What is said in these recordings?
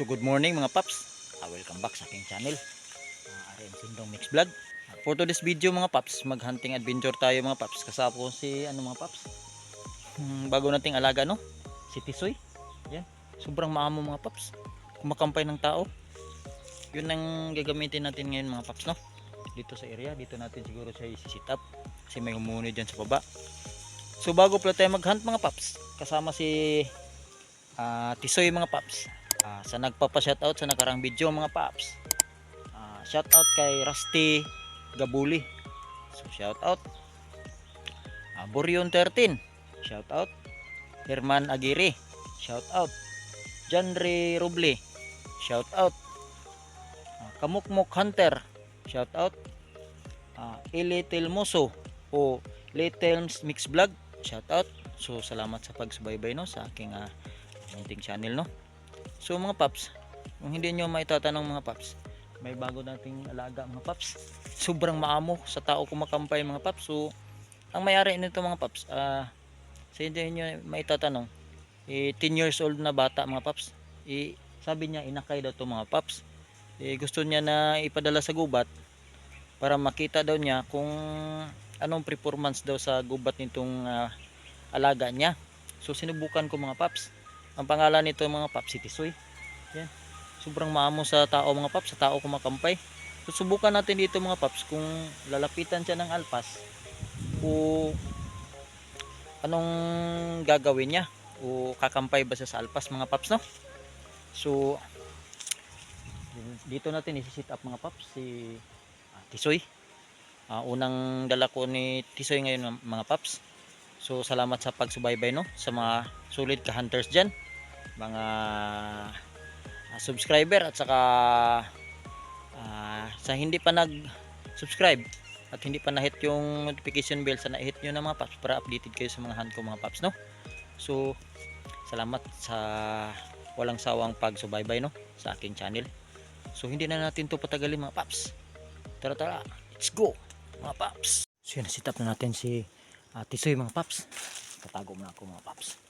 So good morning mga paps. Ah, welcome back sa aking channel. Uh, RM Sindong Mix Vlog. Ah, for today's video mga paps, mag-hunting adventure tayo mga paps. Kasama ko si ano mga paps. Hmm, bago nating alaga no? Si Tisoy. Yan. Sobrang maamo mga paps. Kumakampay ng tao. Yun ang gagamitin natin ngayon mga paps no? Dito sa area, dito natin siguro siya isi-sit up. Kasi may humuni dyan sa baba. So bago pala tayo mag-hunt mga paps, kasama si ah, Tisoy mga paps. Ah, sa nagpapa-shoutout sa nakarang video mga paps. Ah, shoutout kay Rusty Gabuli. So shoutout. Ah, Burion 13. Shoutout. Herman Aguirre. Shoutout. Janre Roble. Shoutout. Ah, Kamukmuk Hunter. Shoutout. Ah, Ili Telmoso o Little's Mix Vlog. Shoutout. So salamat sa pagsubaybay no sa aking ah, munting channel no. So mga paps, kung hindi nyo maitatanong mga paps, may bago nating alaga mga paps. Sobrang maamo sa tao kumakampay mga paps. So ang may-ari nito mga paps, ah sa hindi nyo maitatanong, eh, 10 years old na bata mga paps. Eh, sabi niya inakay daw to mga paps. Eh, gusto niya na ipadala sa gubat para makita daw niya kung anong performance daw sa gubat nitong ah, alaga niya. So sinubukan ko mga paps. Ang pangalan nito mga paps si Tisoy. Yan. Sobrang maamo sa tao mga paps, sa tao kumakampay. So subukan natin dito mga paps kung lalapitan siya ng alpas o anong gagawin niya o kakampay ba siya sa alpas mga paps no? So dito natin isi-sit up mga paps si ah, Tisoy. Ah, unang dala ko ni Tisoy ngayon mga paps. So salamat sa pagsubaybay no sa mga solid ka hunters diyan. Mga ah, subscriber at saka ah, sa hindi pa nag-subscribe at hindi pa na-hit yung notification bell sa na-hit nyo na mga paps para updated kayo sa mga hunt ko mga paps no. So salamat sa walang sawang pagsubaybay no sa aking channel. So hindi na natin to patagalin mga paps. Tara tara, let's go mga paps. So yun, sit up na natin si uh, Tisoy mga paps. Tatago muna ako mga paps.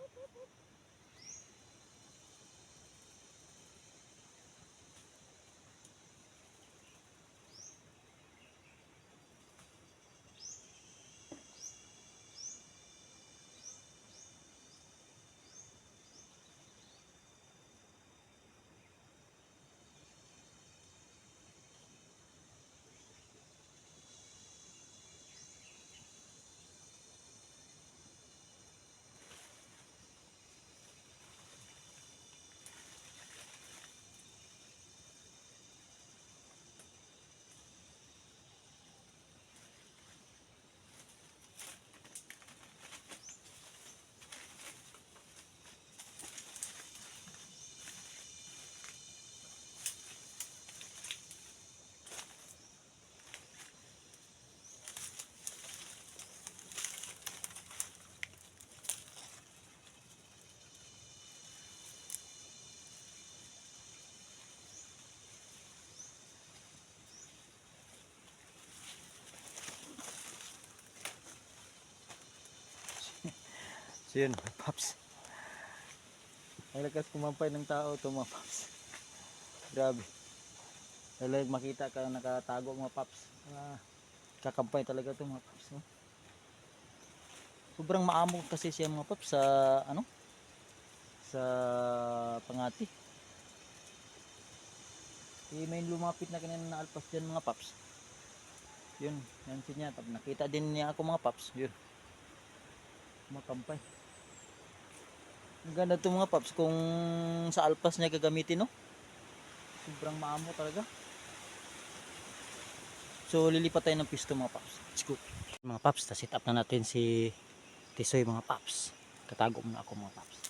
Ho, ho, ho. So yun, paps. Ang lakas kumampay ng tao to mga paps. Grabe. Talagang makita ka nakatago mga paps. Ah, kakampay talaga to mga paps. No? So Sobrang maamo kasi siya mga paps sa ano? Sa pangati. Eh, may lumapit na kanina na alpas dyan mga paps. Yun, yan siya Tapos nakita din niya ako mga paps. Yun. Makampay. Ang ganda to mga paps kung sa alpas niya gagamitin no. Sobrang maamo talaga. So lilipat tayo ng pisto mga paps. Let's go. Mga paps, ta-set up na natin si Tisoy mga paps. Katago muna ako mga paps.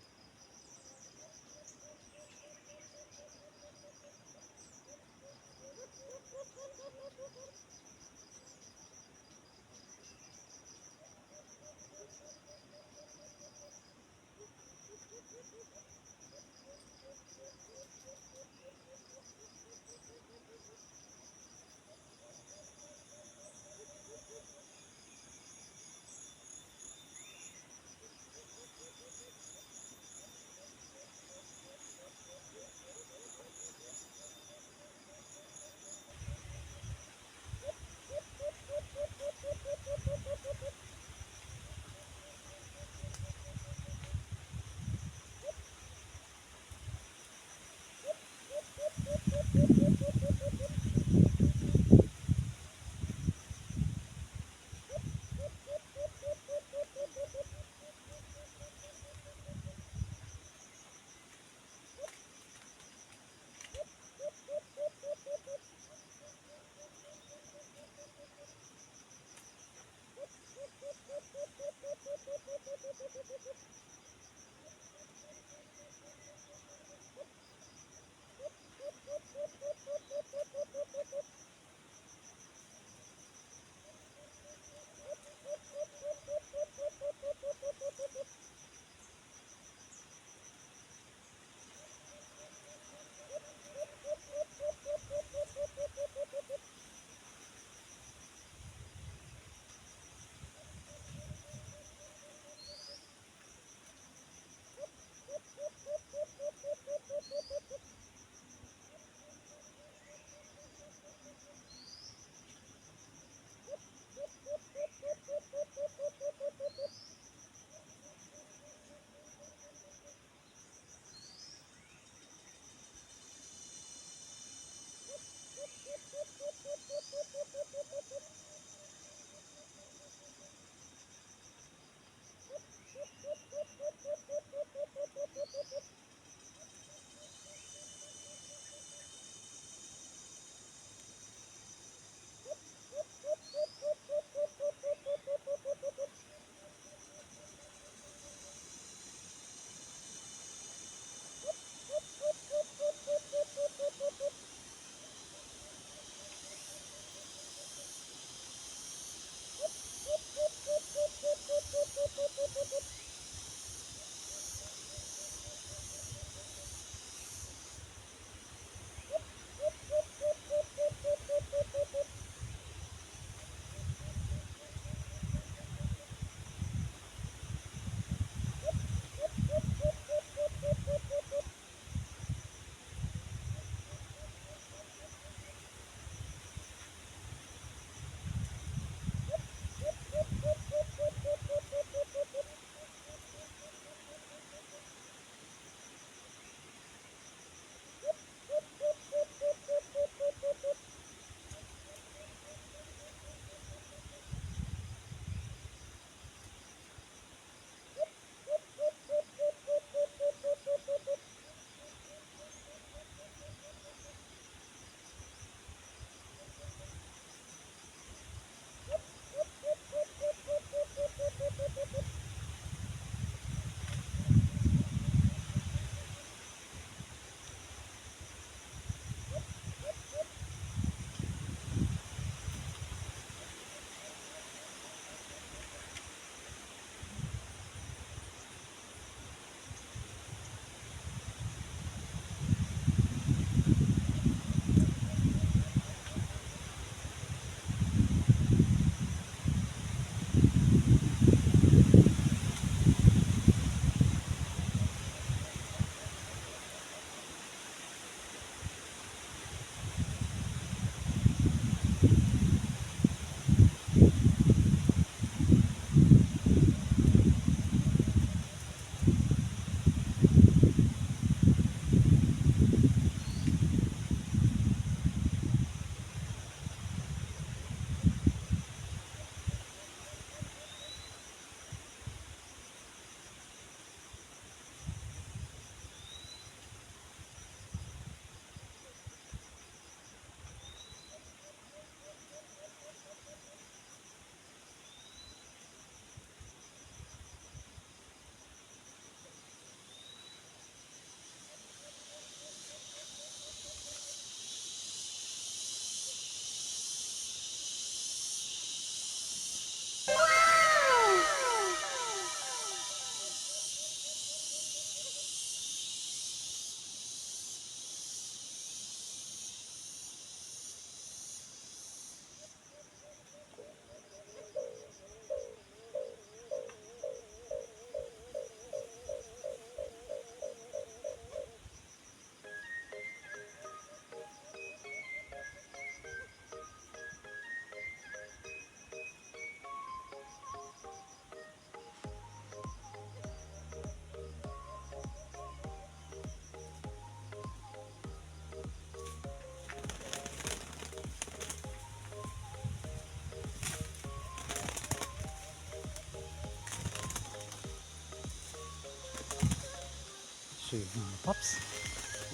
So yun mga paps.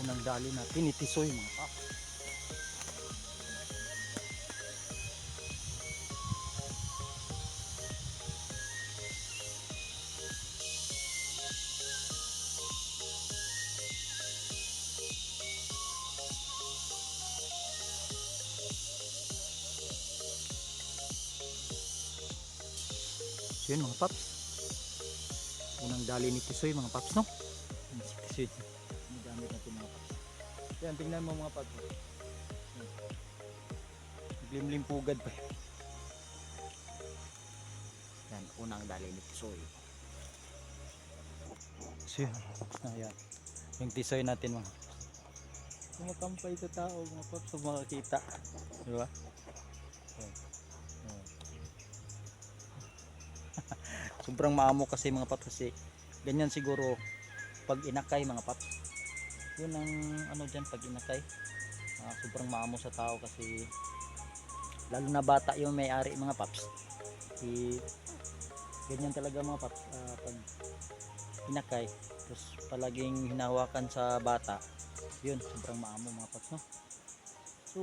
Unang dali natin itisoy mga paps. So yun mga paps. Unang dali ni Tisoy mga paps no? Yan Si Tisoy. Ang gamit natin mga paps. Yan, tingnan mo mga paps. Yan. Naglimlim pugad pa. Yan, unang dali ni Tisoy. So yun. Ayan. Yung Tisoy natin mga. Kumakampay sa tao mga paps makakita. Di ba? Yan. Yan. sobrang maamo kasi mga paps kasi ganyan siguro pag inakay mga paps yun ang ano dyan pag inakay Ah, sobrang maamo sa tao kasi lalo na bata yung may-ari mga paps. Si ganyan talaga mga paps Ah, pag inakay tapos palaging hinawakan sa bata yun sobrang maamo mga paps no? So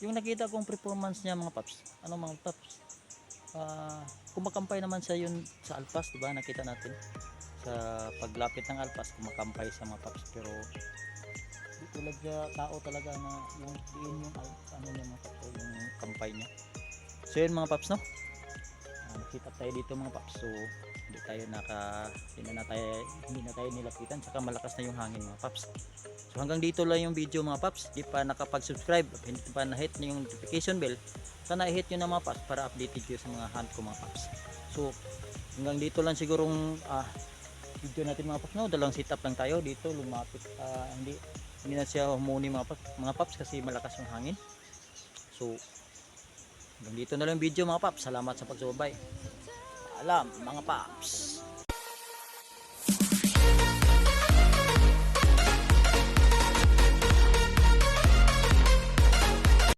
yung nakita kong performance niya mga paps ano mga paps Ah, kumakampay naman siya yun sa alpas, di ba? Nakita natin sa paglapit ng alpas, kumakampay sa mga paps pero tulad sa tao talaga na yung diin yung ano niya mga paps, yung kampay niya. So yun mga paps, no? Ah, nakita tayo dito mga paps. So hindi tayo naka hindi na tayo hindi na tayo nilapitan saka malakas na yung hangin mga paps. So hanggang dito lang yung video mga paps. Di pa nakapag-subscribe, hindi pa na-hit na yung notification bell sana i-hit nyo na mga paps para updated kayo sa mga hunt ko mga paps so hanggang dito lang sigurong ah, video natin mga paps no? Dalang setup lang tayo dito lumapit ah, hindi hindi na siya humuni mga paps, mga paps kasi malakas yung hangin. So hanggang dito na lang video mga paps. Salamat sa pagsubaybay alam mga paps